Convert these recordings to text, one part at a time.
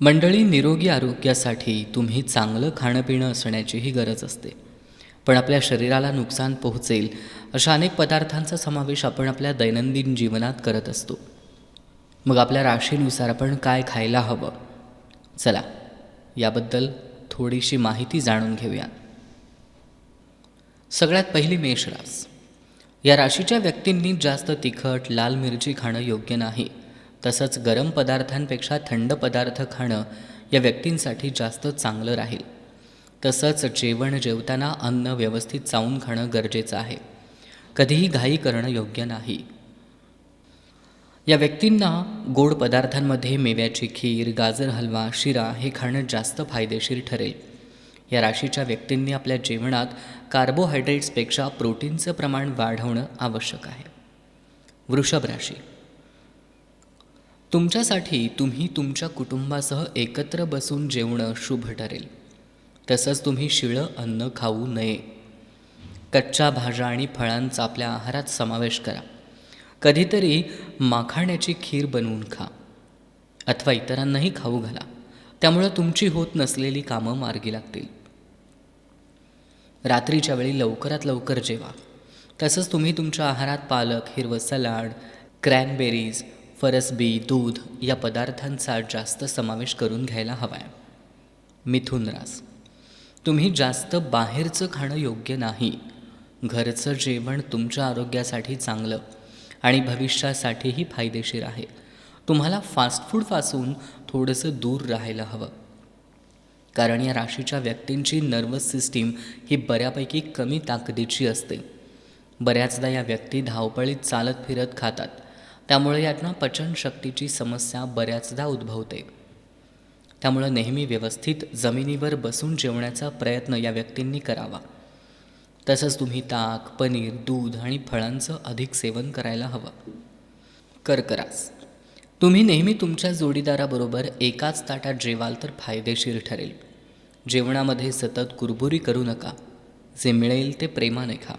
मंडळी निरोगी आरोग्यासाठी तुम्ही चांगलं खाणंपिणं असण्याचीही गरज असते. पण आपल्या शरीराला नुकसान पोहोचेल अशा अनेक पदार्थांचा समावेश आपण आपल्या दैनंदिन जीवनात करत असतो. मग आपल्या राशीनुसार आपण काय खायला हवं? चला याबद्दल थोडीशी माहिती जाणून घेऊया. सगळ्यात पहिली मेष राश या राशीच्या व्यक्तींनी जास्त तिखट लाल मिरची खाणं योग्य नाही. तसंच गरम पदार्थांपेक्षा थंड पदार्थ खाणं या व्यक्तींसाठी जास्त चांगलं राहील. तसंच जेवण जेवताना अन्न व्यवस्थित चावून खाणं गरजेचं आहे. कधीही घाई करणं योग्य नाही. या व्यक्तींना गोड पदार्थांमध्ये मेव्याची खीर गाजर हलवा शिरा हे खाणं जास्त फायदेशीर ठरेल. या राशीच्या व्यक्तींनी आपल्या जेवणात कार्बोहायड्रेट्सपेक्षा प्रोटीनचं प्रमाण वाढवणं आवश्यक आहे. वृषभ राशी तुमच्यासाठी तुम्ही तुमच्या कुटुंबासह एकत्र बसून जेवणं शुभ ठरेल. तसंच तुम्ही शिळं अन्न खाऊ नये. कच्च्या भाज्या आणि फळांचा आपल्या आहारात समावेश करा. कधीतरी माखाण्याची खीर बनवून खा. अथवा इतरांनाही खाऊ घाला. त्यामुळं तुमची होत नसलेली कामं मार्गी लागतील. रात्रीच्या वेळी लवकरात लवकर जेवा. तसंच तुम्ही तुमच्या आहारात पालक हिरवं सलाड क्रॅनबेरीज फरसबी दूध या पदार्थांचा जास्त समावेश करून घ्यायला हवा आहे मिथुन रास. तुम्ही जास्त बाहेरचं खाणं योग्य नाही. घरचं जेवण तुमच्या आरोग्यासाठी चांगलं आणि भविष्यासाठीही फायदेशीर आहे. तुम्हाला फास्ट फूडपासून थोडंसं दूर राहायला हवं. कारण या राशीच्या व्यक्तींची नर्वस सिस्टीम ही बऱ्यापैकी कमी ताकदीची असते. बऱ्याचदा या व्यक्ती धावपळीत चालत फिरत खातात. त्यामुळे यांना पचनशक्तीची समस्या बऱ्याचदा उद्भवते. त्यामुळं नेहमी व्यवस्थित जमिनीवर बसून जेवण्याचा प्रयत्न या व्यक्तींनी करावा. तसंच तुम्ही ताक पनीर दूध आणि फळांचं अधिक सेवन करायला हवं. कर्करास. तुम्ही नेहमी तुमच्या जोडीदाराबरोबर एकाच ताटात जेवाल तर फायदेशीर ठरेल. जेवणामध्ये सतत कुरबुरी करू नका. जे मिळेल ते प्रेमाने खा.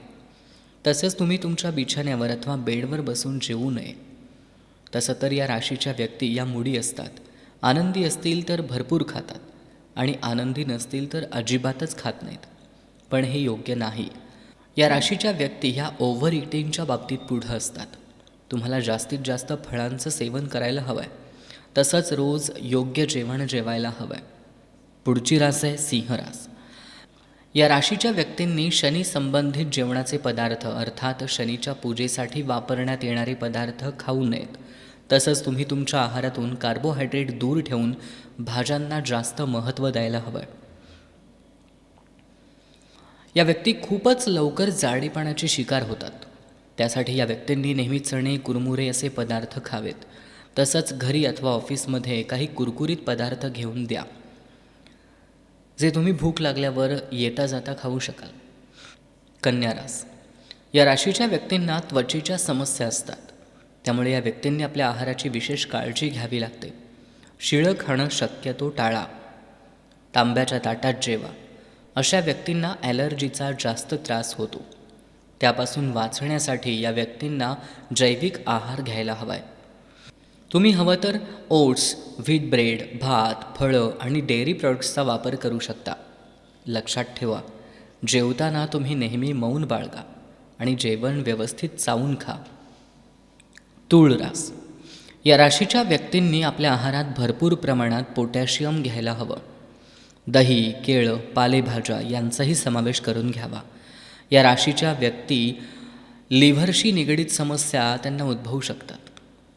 तसेच तुम्ही तुमच्या बिछाण्यावर अथवा बेडवर बसून जेवू नये. तसं तर या राशीच्या व्यक्ती या मुडी असतात. आनंदी असतील तर भरपूर खातात आणि आनंदी नसतील तर अजिबातच खात नाहीत. पण हे योग्य नाही. या राशीच्या व्यक्ती ह्या ओव्हर इटिंगच्या बाबतीत पुढं असतात. तुम्हाला जास्तीत जास्त फळांचं सेवन करायला हवं आहे तसंच रोज योग्य जेवण जेवायला हवं आहे पुढची रास आहे सिंह रास. या राशीच्या व्यक्तींनी शनी संबंधित जेवणाचे पदार्थ अर्थात शनीच्या पूजेसाठी वापरण्यात येणारे पदार्थ खाऊ नयेत. तसंच तुम्ही तुमच्या आहारातून कार्बोहायड्रेट दूर ठेवून भाज्यांना जास्त महत्त्व द्यायला हवं. आहे या व्यक्ती खूपच लवकर जाडीपणाची शिकार होतात. त्यासाठी या व्यक्तींनी नेहमी चणे कुरमुरे असे पदार्थ खावेत. तसंच घरी अथवा ऑफिसमध्ये काही कुरकुरीत पदार्थ घेऊन द्या. जे तुम्ही भूक लागल्यावर येता जाता खाऊ शकाल. कन्या रास या राशीच्या व्यक्तींना त्वचेच्या समस्या असतात. त्यामुळे या व्यक्तींनी आपल्या आहाराची विशेष काळजी घ्यावी लागते. शिळं खाणं शक्यतो टाळा. तांब्याच्या ताटात जेवा. अशा व्यक्तींना ॲलर्जीचा जास्त त्रास होतो. त्यापासून वाचण्यासाठी या व्यक्तींना जैविक आहार घ्यायला हवा आहे तुम्ही हवं तर ओट्स व्हीट ब्रेड भात फळं आणि डेअरी प्रॉडक्ट्सचा वापर करू शकता. लक्षात ठेवा जेवताना तुम्ही नेहमी मौन बाळगा आणि जेवण व्यवस्थित चावून खा. तूळ रास या राशीच्या व्यक्तींनी आपल्या आहारात भरपूर प्रमाणात पोटॅशियम घ्यायला हवं. दही केळं पालेभाज्या यांचाही समावेश करून घ्यावा. या राशीच्या व्यक्ती लिव्हरशी निगडीत समस्या त्यांना उद्भवू शकतात.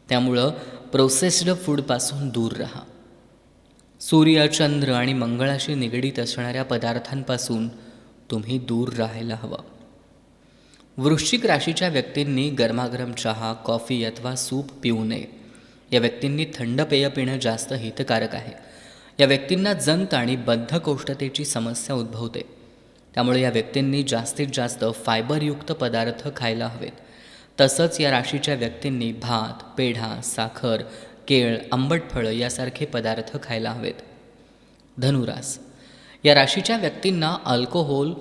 त्यामुळं प्रोसेस्ड फूडपासून दूर राहा. सूर्य चंद्र आणि मंगळाशी निगडीत असणाऱ्या पदार्थांपासून तुम्ही दूर राहायला हवं. वृश्चिक राशीच्या व्यक्तींनी गरमागरम चहा कॉफी अथवा सूप पिऊ नये. या व्यक्तींनी थंड पेय पिणं जास्त हितकारक आहे. या व्यक्तींना जंत आणि बद्धकोष्ठतेची समस्या उद्भवते. त्यामुळे या व्यक्तींनी जास्तीत जास्त फायबरयुक्त पदार्थ खायला हवेत. तसंच या राशीच्या व्यक्तींनी भात पेढा साखर केळ आंबट फळं यासारखे पदार्थ खायला हवेत. धनुरास. या राशीच्या व्यक्तींना अल्कोहोल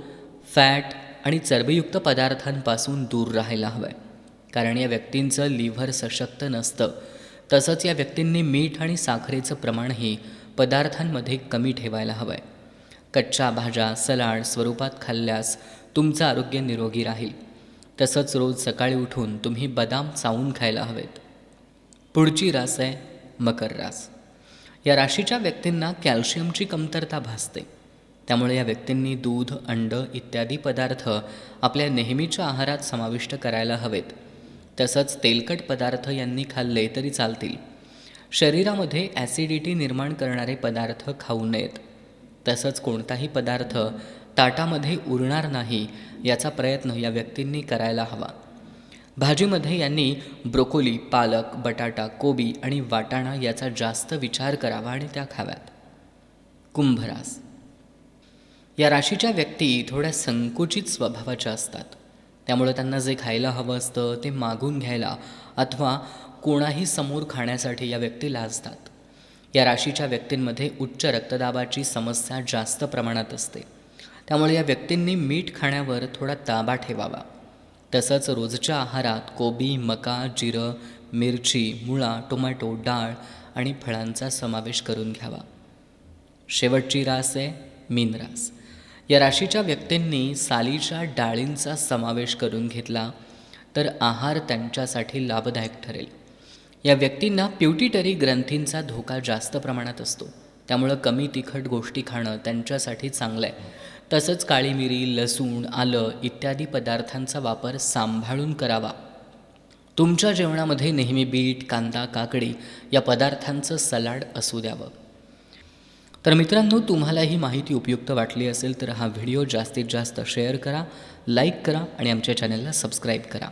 फॅट आणि चरबीयुक्त पदार्थांपासून दूर राहायला हवं. आहे कारण या व्यक्तींचं लिव्हर सशक्त नसतं. तसंच या व्यक्तींनी मीठ आणि साखरेचं प्रमाणही पदार्थांमध्ये कमी ठेवायला हवं आहे कच्च्या भाज्या सलाड स्वरूपात खाल्ल्यास तुमचं आरोग्य निरोगी राहील. तसंच रोज सकाळी उठून तुम्ही बदाम चावून खायला हवेत. पुढची रास आहे मकर रास. या राशीच्या व्यक्तींना कॅल्शियमची कमतरता भासते. त्यामुळे या व्यक्तींनी दूध अंड इत्यादी पदार्थ आपल्या नेहमीच्या आहारात समाविष्ट करायला हवेत. तसंच तेलकट पदार्थ यांनी खाल्ले तरी चालतील. शरीरामध्ये ॲसिडिटी निर्माण करणारे पदार्थ खाऊ नयेत. तसंच कोणताही पदार्थ ताटामध्ये उरणार नाही याचा प्रयत्न या व्यक्तींनी करायला हवा. भाजीमध्ये यांनी ब्रोकोली पालक बटाटा कोबी आणि वाटाणा याचा जास्त विचार करावा आणि त्या खाव्यात. कुंभरास या राशीच्या व्यक्ती थोड्या संकुचित स्वभावाच्या असतात. त्यामुळे त्यांना जे खायला हवं असतं ते मागून घ्यायला अथवा कोणाही समोर खाण्यासाठी या व्यक्ती लाजतात. या राशीच्या व्यक्तींमध्ये उच्च रक्तदाबाची समस्या जास्त प्रमाणात असते. त्यामुळे या व्यक्तींनी मीठ खाण्यावर थोडा ताबा ठेवावा. तसंच रोजच्या आहारात कोबी मका जिरं मिरची मुळा टोमॅटो डाळ आणि फळांचा समावेश करून घ्यावा. शेवटची रास आहे मीन रास. या राशीच्या व्यक्तींनी सालीच्या डाळींचा समावेश करून घेतला तर आहार त्यांच्यासाठी लाभदायक ठरेल. या व्यक्तींना प्युटिटरी ग्रंथींचा धोका जास्त प्रमाणात असतो. त्यामुळं कमी तिखट गोष्टी खाणं त्यांच्यासाठी चांगलं आहे तसंच काळी मिरी लसूण आलं इत्यादी पदार्थांचा वापर सांभाळून करावा. तुमच्या जेवणामध्ये नेहमी बीट कांदा काकडी या पदार्थांचं सलाड असू द्यावं. तर मित्रांनो तुम्हाला ही माहिती उपयुक्त वाटली असेल तर हा व्हिडिओ जास्तीत जास्त शेअर करा लाईक करा आणि आमच्या चॅनलला सबस्क्राईब करा.